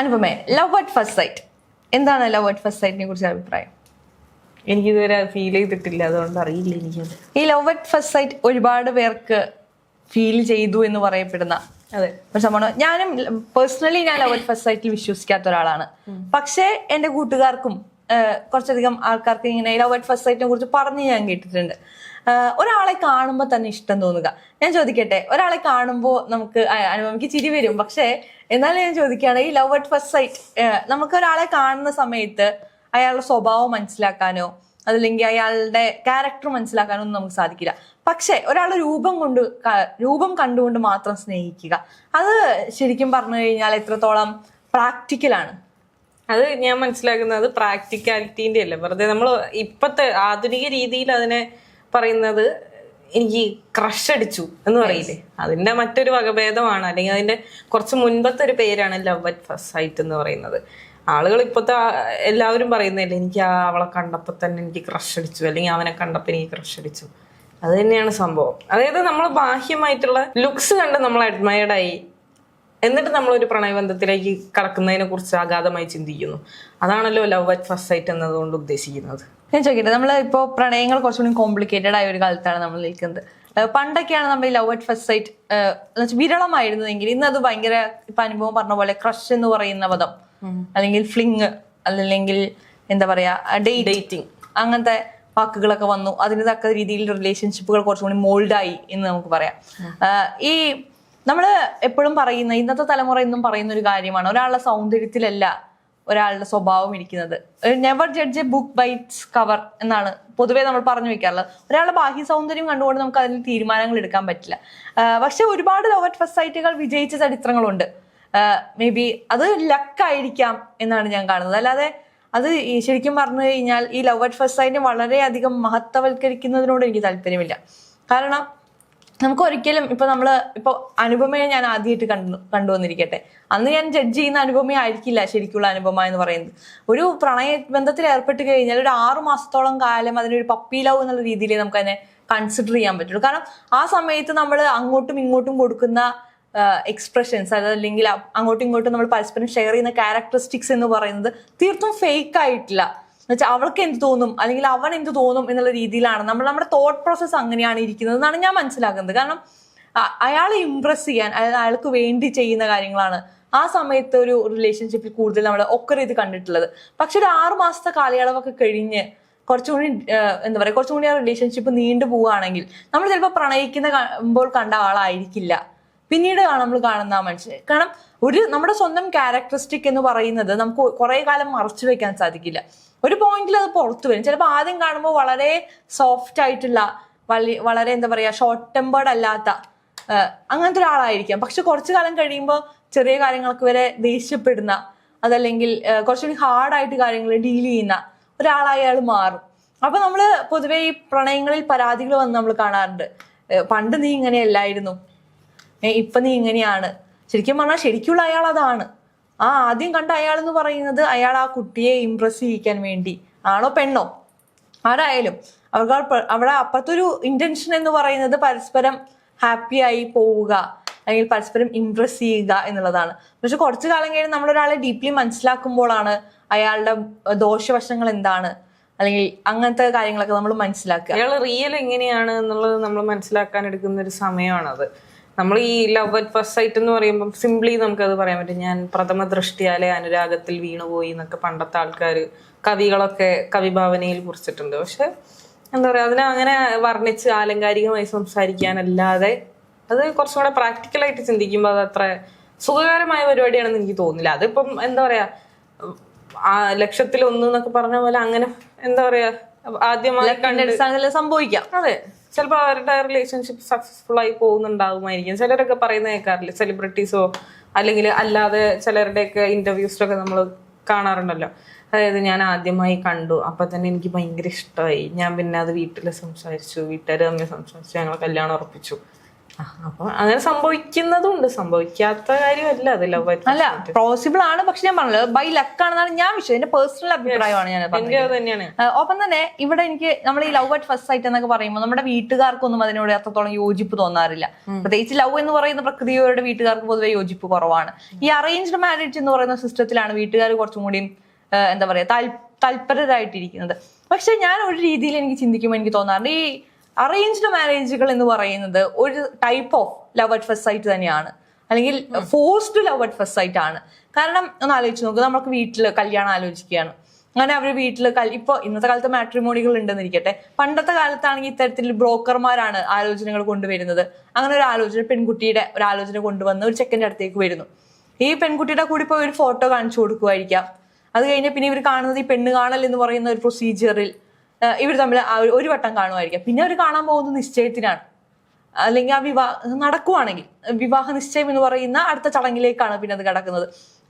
അനുപമേ love at first sight എന്താണ് love at first സൈറ്റിനെ കുറിച്ച് അഭിപ്രായം? എനിക്കിതുവരെ ഫീൽ ചെയ്തിട്ടില്ല അതുകൊണ്ട് അറിയില്ല എനിക്ക് ഈ ലവ് അറ്റ് ഫസ്റ്റ് സൈറ്റ് ഒരുപാട് പേർക്ക് ഫീൽ ചെയ്തു എന്ന് പറയപ്പെടുന്ന അതെ. ഞാനും പേഴ്സണലി ഞാൻ ലവ് അറ്റ് ഫസ്റ്റ് സൈറ്റിൽ വിശ്വസിക്കാത്ത ഒരാളാണ്. പക്ഷേ എന്റെ കൂട്ടുകാർക്കും കുറച്ചധികം ആൾക്കാർക്ക് ഇങ്ങനെ ലവ് അറ്റ് ഫസ്റ്റ് സൈറ്റിനെ കുറിച്ച് പറഞ്ഞ് ഞാൻ കേട്ടിട്ടുണ്ട്. ഒരാളെ കാണുമ്പോൾ തന്നെ ഇഷ്ടം തോന്നുക. ഞാൻ ചോദിക്കട്ടെ ഒരാളെ കാണുമ്പോൾ നമുക്ക് അനുഭവിക്ക് ചിരി വരും. പക്ഷേ എന്നാലും ഞാൻ ചോദിക്കുകയാണ് ഈ ലവ് അറ്റ് ഫസ്റ്റ് സൈറ്റ് നമുക്ക് ഒരാളെ കാണുന്ന സമയത്ത് അയാളുടെ സ്വഭാവം മനസ്സിലാക്കാനോ അതല്ലെങ്കിൽ അയാളുടെ ക്യാരക്ടർ മനസ്സിലാക്കാനോ ഒന്നും നമുക്ക് സാധിക്കില്ല. പക്ഷേ ഒരാളുടെ രൂപം കൊണ്ട് രൂപം കണ്ടുകൊണ്ട് മാത്രം സ്നേഹിക്കുക. അത് ശരിക്കും പറഞ്ഞു കഴിഞ്ഞാൽ എത്രത്തോളം പ്രാക്ടിക്കലാണ് അത് ഞാൻ മനസ്സിലാക്കുന്നത് പ്രാക്ടിക്കാലിറ്റീന്റെ അല്ല? വെറുതെ നമ്മൾ ഇപ്പോഴത്തെ ആധുനിക രീതിയിൽ അതിനെ പറയുന്നത് എനിക്ക് ക്രഷ് അടിച്ചു എന്ന് പറയില്ലേ? അതിന്റെ മറ്റൊരു വകഭേദമാണ്. അല്ലെങ്കിൽ അതിന്റെ കുറച്ച് മുൻപത്തെ ഒരു പേരാണ് ലവ് അറ്റ് ഫസ്റ്റ് സൈറ്റ് എന്ന് പറയുന്നത്. ആളുകൾ ഇപ്പോഴത്തെ എല്ലാവരും പറയുന്നില്ല എനിക്ക് ആ അവളെ കണ്ടപ്പോൾ തന്നെ എനിക്ക് ക്രഷ് അടിച്ചു. അല്ലെങ്കിൽ അവനെ കണ്ടപ്പോൾ എനിക്ക് ക്രഷ് അടിച്ചു. അത് തന്നെയാണ് സംഭവം. അതായത് നമ്മൾ ബാഹ്യമായിട്ടുള്ള ലുക്സ് കണ്ട് നമ്മൾ അഡ്മയർഡ് ആയി. എന്നിട്ട് നമ്മളൊരു പ്രണയബന്ധത്തിലേക്ക് കടക്കുന്നതിനെ കുറിച്ച് അഗാധമായി ചിന്തിക്കുന്നു. അതാണല്ലോ ലവ് അറ്റ് ഫസ്റ്റ് സൈറ്റ് എന്നതുകൊണ്ട് ഉദ്ദേശിക്കുന്നത്. ഞാൻ ചോദിക്കട്ടെ നമ്മൾ ഇപ്പോൾ പ്രണയങ്ങൾ കുറച്ചുകൂടി കോംപ്ലിക്കേറ്റഡ് ആയ ഒരു കാലത്താണ് നമ്മൾ നിൽക്കുന്നത്. പണ്ടൊക്കെയാണ് നമ്മൾ ഈ ലവ് അറ്റ് ഫസ്റ്റ് സൈറ്റ് വിരളമായിരുന്നെങ്കിൽ ഇന്ന് അത് ഭയങ്കര ഇപ്പൊ അനുഭവം പറഞ്ഞ പോലെ ക്രഷ് എന്ന് പറയുന്ന പദം. അല്ലെങ്കിൽ ഫ്ലിങ് അല്ലെങ്കിൽ എന്താ പറയാ ഡേറ്റ് ഡേറ്റിംഗ് അങ്ങനത്തെ വാക്കുകളൊക്കെ വന്നു. അതിന് തക്ക രീതിയിൽ റിലേഷൻഷിപ്പുകൾ കുറച്ചും കൂടി മോൾഡായി എന്ന് നമുക്ക് പറയാം. ഈ നമ്മൾ എപ്പോഴും പറയുന്ന ഇന്നത്തെ തലമുറ എന്നും പറയുന്ന ഒരു കാര്യമാണ് ഒരാളുടെ സൗന്ദര്യത്തിലല്ല ഒരാളുടെ സ്വഭാവം ഇരിക്കുന്നത്. Never judge a book by its cover എന്നാണ് പൊതുവേ നമ്മൾ പറഞ്ഞു വെക്കാറുള്ളത്. ഒരാളുടെ ബാഹ്യ സൗന്ദര്യം കണ്ടുകൊണ്ട് നമുക്ക് അതിൽ തീരുമാനങ്ങൾ എടുക്കാൻ പറ്റില്ല. പക്ഷെ ഒരുപാട് ലവ് അറ്റ് ഫസ്റ്റ് സൈറ്റുകൾ വിജയിച്ച ചരിത്രങ്ങളുണ്ട്. മേ ബി അത് ലക്കായിരിക്കാം എന്നാണ് ഞാൻ കാണുന്നത്. അല്ലാതെ അത് ശരിക്കും പറഞ്ഞു കഴിഞ്ഞാൽ ഈ ലവ് അറ്റ് ഫസ്റ്റ് സൈറ്റിനെ വളരെയധികം മഹത്വവൽക്കരിക്കുന്നതിനോട് എനിക്ക് താല്പര്യമില്ല. കാരണം നമുക്ക് ഒരിക്കലും ഇപ്പൊ നമ്മൾ ഇപ്പൊ അനുപമയെ ഞാൻ ആദ്യമായിട്ട് കണ്ടു കണ്ടുവന്നിരിക്കട്ടെ. അന്ന് ഞാൻ ജഡ്ജ് ചെയ്യുന്ന അനുപമ ആയിരിക്കില്ല ശരിക്കുള്ള അനുപമ എന്ന് പറയുന്നത്. ഒരു പ്രണയ ബന്ധത്തിൽ ഏർപ്പെട്ട് കഴിഞ്ഞാൽ ഒരു ആറു മാസത്തോളം കാലം അതിനൊരു പപ്പി ലവ് എന്നുള്ള രീതിയിൽ നമുക്ക് അതിനെ കൺസിഡർ ചെയ്യാൻ പറ്റുള്ളൂ. കാരണം ആ സമയത്ത് നമ്മൾ അങ്ങോട്ടും ഇങ്ങോട്ടും കൊടുക്കുന്ന എക്സ്പ്രഷൻസ് അതല്ലെങ്കിൽ അങ്ങോട്ടും ഇങ്ങോട്ടും നമ്മൾ പരസ്പരം ഷെയർ ചെയ്യുന്ന ക്യാരക്ടറിസ്റ്റിക്സ് എന്ന് പറയുന്നത് തീർത്തും ഫേക്ക് ആയിട്ടില്ല. എന്നുവെച്ചാൽ അവൾക്ക് എന്ത് തോന്നും? അല്ലെങ്കിൽ അവൻ എന്ത് തോന്നും എന്നുള്ള രീതിയിലാണ്. നമ്മൾ നമ്മുടെ തോട്ട് പ്രോസസ്സ് അങ്ങനെയാണ് ഇരിക്കുന്നത് എന്നാണ് ഞാൻ മനസ്സിലാക്കുന്നത്. കാരണം അയാളെ ഇംപ്രസ് ചെയ്യാൻ അതായത് അയാൾക്ക് വേണ്ടി ചെയ്യുന്ന കാര്യങ്ങളാണ് ആ സമയത്ത് ഒരു റിലേഷൻഷിപ്പിൽ കൂടുതൽ നമ്മൾ ഒക്കെ ഇത് കണ്ടിട്ടുള്ളത്. പക്ഷെ ഒരു ആറു മാസത്തെ കാലയളവൊക്കെ കഴിഞ്ഞ് കുറച്ചും കൂടി ഏഹ്, എന്താ പറയുക കുറച്ചും കൂടി ആ റിലേഷൻഷിപ്പ് നീണ്ടു പോവുകയാണെങ്കിൽ നമ്മൾ ചിലപ്പോൾ പ്രണയിക്കുന്ന കണ്ട ആളായിരിക്കില്ല. പിന്നീട് നമ്മൾ കാണുന്ന ആ മനുഷ്യൻ കാരണം ഒരു നമ്മുടെ സ്വന്തം ക്യാരക്ടറിസ്റ്റിക് എന്ന് പറയുന്നത് നമുക്ക് കുറെ കാലം മറച്ചു വെക്കാൻ സാധിക്കില്ല. ഒരു പോയിന്റിൽ അത് പുറത്തു വരും. ചിലപ്പോൾ ആദ്യം കാണുമ്പോൾ വളരെ സോഫ്റ്റ് ആയിട്ടുള്ള വളരെ എന്താ പറയുക ഷോർട്ട് ടെമ്പേർഡ് അല്ലാത്ത അങ്ങനത്തെ ഒരാളായിരിക്കാം. പക്ഷെ കുറച്ചു കാലം കഴിയുമ്പോൾ ചെറിയ കാര്യങ്ങൾക്ക് വരെ ദേഷ്യപ്പെടുന്ന അതല്ലെങ്കിൽ കുറച്ചുകൂടി ഹാർഡായിട്ട് കാര്യങ്ങൾ ഡീൽ ചെയ്യുന്ന ഒരാളായി അയാൾ മാറും. അപ്പൊ നമ്മൾ പൊതുവെ ഈ പ്രണയങ്ങളിൽ പരാതികൾ വന്ന് നമ്മൾ കാണാറുണ്ട്. പണ്ട് നീ ഇങ്ങനെയല്ലായിരുന്നു ഇപ്പൊ നീ ഇങ്ങനെയാണ്. ശരിക്കും പറഞ്ഞാൽ ശരിക്കുള്ള അയാൾ അതാണ്. ആ ആദ്യം കണ്ട അയാൾ എന്ന് പറയുന്നത് അയാൾ ആ കുട്ടിയെ ഇംപ്രസ് ചെയ്യിക്കാൻ വേണ്ടി. ആണോ പെണ്ണോ? ആരായാലും. അവർക്ക് അവിടെ അപ്പുറത്തൊരു ഇന്റൻഷൻ എന്ന് പറയുന്നത് പരസ്പരം ഹാപ്പി ആയി പോവുക. അല്ലെങ്കിൽ പരസ്പരം ഇംപ്രസ് ചെയ്യുക എന്നുള്ളതാണ്. പക്ഷെ കുറച്ചു കാലം കഴിഞ്ഞ് നമ്മളൊരാളെ ഡീപ്ലി മനസ്സിലാക്കുമ്പോഴാണ് അയാളുടെ ദോഷവശങ്ങൾ എന്താണ്. അല്ലെങ്കിൽ അങ്ങനത്തെ കാര്യങ്ങളൊക്കെ നമ്മൾ മനസ്സിലാക്കുക. അയാൾ റിയൽ എങ്ങനെയാണ് എന്നുള്ളത് നമ്മൾ മനസ്സിലാക്കാൻ എടുക്കുന്ന ഒരു സമയമാണത്. നമ്മൾ ഈ ലവ് അറ്റ് ഫസ്റ്റ് സൈറ്റ് എന്ന് പറയുമ്പോൾ സിംപ്ലി നമുക്കത് പറയാൻ പറ്റും. ഞാൻ പ്രഥമ ദൃഷ്ടിയാലെ അനുരാഗത്തിൽ വീണുപോയി എന്നൊക്കെ പണ്ടത്തെ ആൾക്കാർ കവികളൊക്കെ കവിഭാവനയിൽ കുറിച്ചിട്ടുണ്ട്. പക്ഷെ എന്താ പറയുക അതിനെ അങ്ങനെ വർണിച്ച് ആലങ്കാരികമായി സംസാരിക്കാനല്ലാതെ അത് കുറച്ചും കൂടെ പ്രാക്ടിക്കലായിട്ട് ചിന്തിക്കുമ്പോൾ അത് അത്ര സുഖകരമായ പരിപാടിയാണെന്ന് എനിക്ക് തോന്നില്ല അതിപ്പം എന്താ പറയാ ആ ലക്ഷത്തിൽ ഒന്ന് എന്നൊക്കെ പറഞ്ഞ പോലെ അങ്ങനെ എന്താ പറയാ ആദ്യമായി സംഭവിക്കാം. അതെ. ചിലപ്പോൾ അവരുടെ റിലേഷൻഷിപ്പ് സക്സസ്ഫുൾ ആയി പോകുന്നുണ്ടാവുമായിരിക്കും. ചിലരൊക്കെ പറയുന്ന കേൾക്കാറില്ല? സെലിബ്രിറ്റീസോ അല്ലെങ്കിൽ അല്ലാതെ ചിലരുടെയൊക്കെ ഇന്റർവ്യൂസിലൊക്കെ നമ്മൾ കാണാറുണ്ടല്ലോ. അതായത് ഞാൻ ആദ്യമായി കണ്ടു. അപ്പൊ തന്നെ എനിക്ക് ഭയങ്കര ഇഷ്ടമായി. ഞാൻ പിന്നെ അത് വീട്ടിൽ സംസാരിച്ചു. വീട്ടുകാർ തമ്മിൽ സംസാരിച്ചു. ഞങ്ങൾ കല്യാണം ഉറപ്പിച്ചു. അപ്പൊ അങ്ങനെ സംഭവിക്കുന്നതും ഉണ്ട് സംഭവിക്കാത്ത കാര്യമല്ല. അത് ലവ് അല്ല പോസിബിൾ ആണ് പക്ഷെ ഞാൻ പറഞ്ഞല്ലോ ബൈ ലക്ക് ആണെന്നാണ് ഞാൻ വിഷയം എന്റെ പേഴ്സണൽ അഭിപ്രായമാണ് ഞാൻ പറഞ്ഞത്. ഒപ്പം തന്നെ ഇവിടെ എനിക്ക് നമ്മൾ ഈ ലവ് അറ്റ് ഫസ്റ്റ് സൈറ്റ് എന്നൊക്കെ പറയുമ്പോൾ നമ്മുടെ വീട്ടുകാർക്കൊന്നും അതിനോട് അത്രത്തോളം യോജിപ്പ് തോന്നാറില്ല. പ്രത്യേകിച്ച് ലവ് എന്ന് പറയുന്ന പ്രകൃതിയോടെ വീട്ടുകാർക്ക് പൊതുവെ യോജിപ്പ് കുറവാണ്. ഈ അറേഞ്ച്ഡ് മാരേജ് എന്ന് പറയുന്ന സിസ്റ്റത്തിലാണ് വീട്ടുകാർ കുറച്ചും കൂടിയും എന്താ പറയാ തൽപരരായിട്ടിരിക്കുന്നത് പക്ഷെ ഞാൻ ഒരു രീതിയിൽ എനിക്ക് ചിന്തിക്കുമ്പോൾ എനിക്ക് തോന്നാറുണ്ട്. ഈ അറേഞ്ച്ഡ് മാരേജുകൾ എന്ന് പറയുന്നത് ഒരു type of love at first sight തന്നെയാണ്. അല്ലെങ്കിൽ forced love at first sight ആണ്. കാരണം ഒന്ന് ആലോചിച്ച് നോക്കുക നമ്മൾക്ക് വീട്ടിൽ കല്യാണം ആലോചിക്കുകയാണ്. അങ്ങനെ അവർ വീട്ടിൽ ഇപ്പൊ ഇന്നത്തെ കാലത്ത് മാട്രിമോണികൾ ഉണ്ടെന്നിരിക്കട്ടെ. പണ്ടത്തെ കാലത്താണെങ്കിൽ ഇത്തരത്തിൽ ബ്രോക്കർമാരാണ് ആലോചനകൾ കൊണ്ടുവരുന്നത്. അങ്ങനെ ഒരു ആലോചന പെൺകുട്ടിയുടെ ഒരു ആലോചന കൊണ്ടുവന്ന് ഒരു ചെക്കന്റെ അടുത്തേക്ക് വരുന്നു. ഈ പെൺകുട്ടിയുടെ കൂടി പോയി ഒരു ഫോട്ടോ കാണിച്ചു കൊടുക്കുമായിരിക്കാം. അത് കഴിഞ്ഞ് പിന്നെ ഇവർ കാണുന്നത് ഈ പെണ്ണ് കാണൽ എന്ന് പറയുന്ന ഒരു പ്രൊസീജിയറിൽ ഇവർ തമ്മിൽ ഒരു- വട്ടം കാണുമായിരിക്കാം. പിന്നെ അവർ കാണാൻ പോകുന്നത് നിശ്ചയത്തിനാണ്. അല്ലെങ്കിൽ ആ വിവാഹം നടക്കുവാണെങ്കിൽ വിവാഹ നിശ്ചയം എന്ന് പറയുന്ന അടുത്ത ചടങ്ങിലേക്കാണ് പിന്നെ അത് കിടക്കുന്നത്.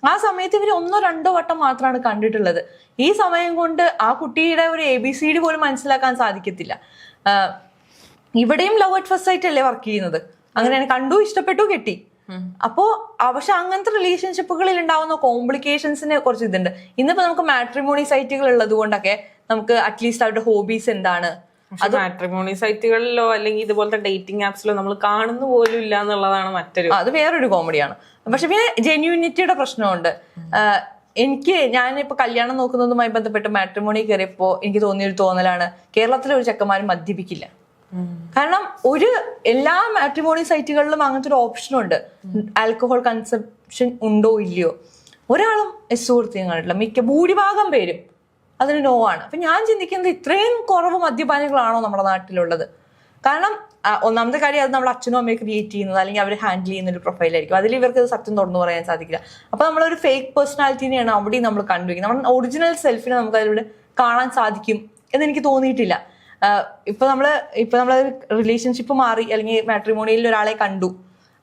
ആ സമയത്ത് ഇവർ ഒന്നോ രണ്ടോ വട്ടം മാത്രമാണ് കണ്ടിട്ടുള്ളത്. ഈ സമയം കൊണ്ട് ആ കുട്ടിയുടെ ഒരു എ ബി സി ഡി പോലും മനസ്സിലാക്കാൻ സാധിക്കത്തില്ല. ഇവിടെയും ലവ് അറ്റ് ഫസ്റ്റ് സൈറ്റ് അല്ലേ വർക്ക് ചെയ്യുന്നത്? അങ്ങനെയാണ് കണ്ടു ഇഷ്ടപ്പെട്ടു കെട്ടി. അപ്പോ പക്ഷെ അങ്ങനത്തെ റിലേഷൻഷിപ്പുകളിൽ ഉണ്ടാവുന്ന കോംപ്ലിക്കേഷൻസിനെ കുറച്ച് ഇതുണ്ട്. ഇന്നിപ്പോ നമുക്ക് മാട്രിമോണി സൈറ്റുകൾ ഉള്ളത് കൊണ്ടൊക്കെ നമുക്ക് അറ്റ്ലീസ്റ്റ് അവരുടെ ഹോബീസ് എന്താണ്? അത് മാട്രിമോണി സൈറ്റുകളിലോ അല്ലെങ്കിൽ ഇതുപോലത്തെ ഡേറ്റിംഗ് ആപ്സിലോ നമ്മൾ കാണുന്നു പോലും ഇല്ല എന്നുള്ളതാണ് മറ്റൊരു അത് വേറൊരു കോമഡിയാണ് പക്ഷെ പിന്നെ ജെന്യൂനിറ്റിയുടെ പ്രശ്നമുണ്ട്. എനിക്ക് ഞാൻ ഞാനിപ്പോ കല്യാണം നോക്കുന്നതുമായി ബന്ധപ്പെട്ട് മാട്രിമോണി കയറിയപ്പോ എനിക്ക് തോന്നിയൊരു തോന്നലാണ് കേരളത്തിലെ ഒരു ചെക്കന്മാരും മദ്യപിക്കില്ല. കാരണം ഒരു എല്ലാ മാട്രിമോണി സൈറ്റുകളിലും അങ്ങനത്തെ ഒരു ഓപ്ഷൻ ഉണ്ട്. ആൽക്കഹോൾ കൺസെപ്ഷൻ ഉണ്ടോ ഇല്ലയോ? ഒരാളും എസ് സുഹൃത്തിയും കണ്ടിട്ടില്ല. മിക്ക ഭൂരിഭാഗം പേരും അതിന് നോ ആണ്. അപ്പൊ ഞാൻ ചിന്തിക്കുന്നത് ഇത്രയും കുറവ് മദ്യപാനികളാണോ നമ്മുടെ നാട്ടിലുള്ളത്? കാരണം ഒന്നാമത്തെ കാര്യം അത് നമ്മൾ അച്ഛനും അമ്മയും ക്രിയേറ്റ് ചെയ്യുന്നത് അല്ലെങ്കിൽ അവർ ഹാൻഡിൽ ചെയ്യുന്ന ഒരു പ്രൊഫൈലായിരിക്കും അതിൽ ഇവർക്ക് സത്യം തുറന്നു പറയാൻ സാധിക്കില്ല. അപ്പൊ നമ്മളൊരു ഫേക്ക് പേഴ്സണാലിറ്റിനെയാണ് അവിടെയും നമ്മൾ കണ്ടുപിടിക്കുന്നത് നമ്മുടെ ഒറിജിനൽ സെൽഫിനെ നമുക്ക് അതിലൂടെ കാണാൻ സാധിക്കും എന്ന് എനിക്ക് തോന്നിയിട്ടില്ല. ഇപ്പൊ നമ്മൾ ഇപ്പൊ നമ്മൾ റിലേഷൻഷിപ്പ് മാറി അല്ലെങ്കിൽ മാട്രിമോണിയിൽ ഒരാളെ കണ്ടു.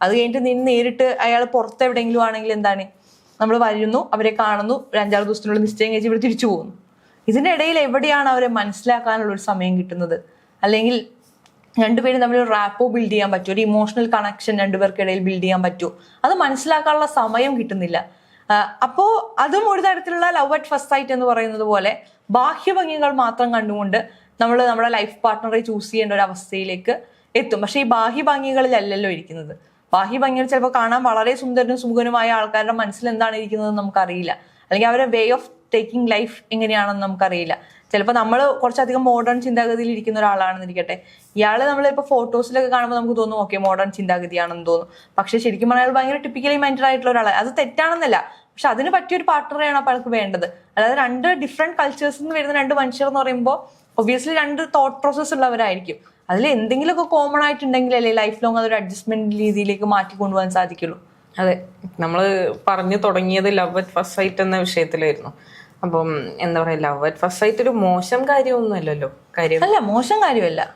അത് കഴിഞ്ഞിട്ട് നിന്ന് നേരിട്ട് അയാൾ പുറത്ത് എവിടെയെങ്കിലും ആണെങ്കിൽ എന്താണ്? നമ്മൾ വരുന്നു അവരെ കാണുന്നു ഒരു അഞ്ചാറ് ദിവസത്തിനുള്ളിൽ നിശ്ചയം കഴിച്ച് ഇവിടെ തിരിച്ചു പോകുന്നു. ഇതിന്റെ ഇടയിൽ എവിടെയാണ് അവരെ മനസ്സിലാക്കാനുള്ള ഒരു സമയം കിട്ടുന്നത്? അല്ലെങ്കിൽ രണ്ടുപേരും തമ്മിൽ ഒരു റാപ്പോ ബിൽഡ് ചെയ്യാൻ പറ്റുമോ? ഒരു ഇമോഷണൽ കണക്ഷൻ രണ്ടുപേർക്കിടയിൽ ബിൽഡ് ചെയ്യാൻ പറ്റുമോ? അത് മനസ്സിലാക്കാനുള്ള സമയം കിട്ടുന്നില്ല. അപ്പോൾ അപ്പോ അതും ഒരു തരത്തിലുള്ള ലവ് അറ്റ് ഫസ്റ്റ് സൈറ്റ് എന്ന് പറയുന്നത് പോലെ ബാഹ്യഭംഗികൾ മാത്രം കണ്ടുകൊണ്ട് നമ്മൾ നമ്മുടെ ലൈഫ് പാർട്ട്ണറെ ചൂസ് ചെയ്യേണ്ട ഒരു അവസ്ഥയിലേക്ക് എത്തും. പക്ഷേ ഈ ബാഹ്യഭംഗികളിലല്ലല്ലോ ഇരിക്കുന്നത്. ബാഹ്യഭംഗികൾ ചിലപ്പോൾ കാണാൻ വളരെ സുന്ദരനും സുമുഖനുമായ ആൾക്കാരുടെ മനസ്സിൽ എന്താണ് ഇരിക്കുന്നത് നമുക്കറിയില്ല. അല്ലെങ്കിൽ അവരുടെ വേ ഓഫ് ടേക്കിംഗ് ലൈഫ് എങ്ങനെയാണെന്ന് നമുക്കറിയില്ല. ചിലപ്പോൾ നമ്മൾ കുറച്ചധികം മോഡേൺ ചിന്താഗതിയിൽ ഇരിക്കുന്ന ഒരാളാണെന്നിരിക്കട്ടെ. ഇയാൾ നമ്മളിപ്പോൾ ഫോട്ടോസിലൊക്കെ കാണുമ്പോൾ നമുക്ക് തോന്നും ഓക്കെ മോഡേൺ ചിന്താഗതിയാണെന്ന് തോന്നും. പക്ഷേ ശരിക്കും പറഞ്ഞാൽ ഭയങ്കര ടിപ്പിക്കലി മൈൻഡഡ് ആയിട്ടുള്ള ഒരാളാണ് അത് തെറ്റാണെന്നല്ല. പക്ഷെ അതിന് പറ്റിയൊരു പാർട്ട്ണറെയാണ് അപ്പോൾ അയാൾക്ക് വേണ്ടത്. അതായത് രണ്ട് ഡിഫറെന്റ് കൾച്ചേഴ്സിൽ നിന്ന് വരുന്ന രണ്ട് മനുഷ്യർ എന്ന് പറയുമ്പോൾ ഒബ്വിയസ്ലി രണ്ട് തോട്ട് പ്രോസസ്സ് ഉള്ളവരായിരിക്കും. അതിൽ എന്തെങ്കിലുമൊക്കെ കോമൺ ആയിട്ടുണ്ടെങ്കിൽ അല്ലേ ലൈഫ് ലോങ് അതൊരു അഡ്ജസ്റ്റ്മെന്റ് രീതിയിലേക്ക് മാറ്റി കൊണ്ടുപോകാൻ സാധിക്കുള്ളൂ. അതെ. നമ്മൾ പറഞ്ഞു തുടങ്ങിയത് ലവ് അറ്റ് ഫസ്റ്റ് സൈറ്റ് എന്ന വിഷയത്തിലായിരുന്നു. അപ്പം എന്താ പറയാ ലവ് അറ്റ് ഫസ്റ്റ് സൈറ്റ് ഒരു മോശം കാര്യമൊന്നുമല്ലല്ലോ. കാര്യം അല്ല മോശം കാര്യമല്ല.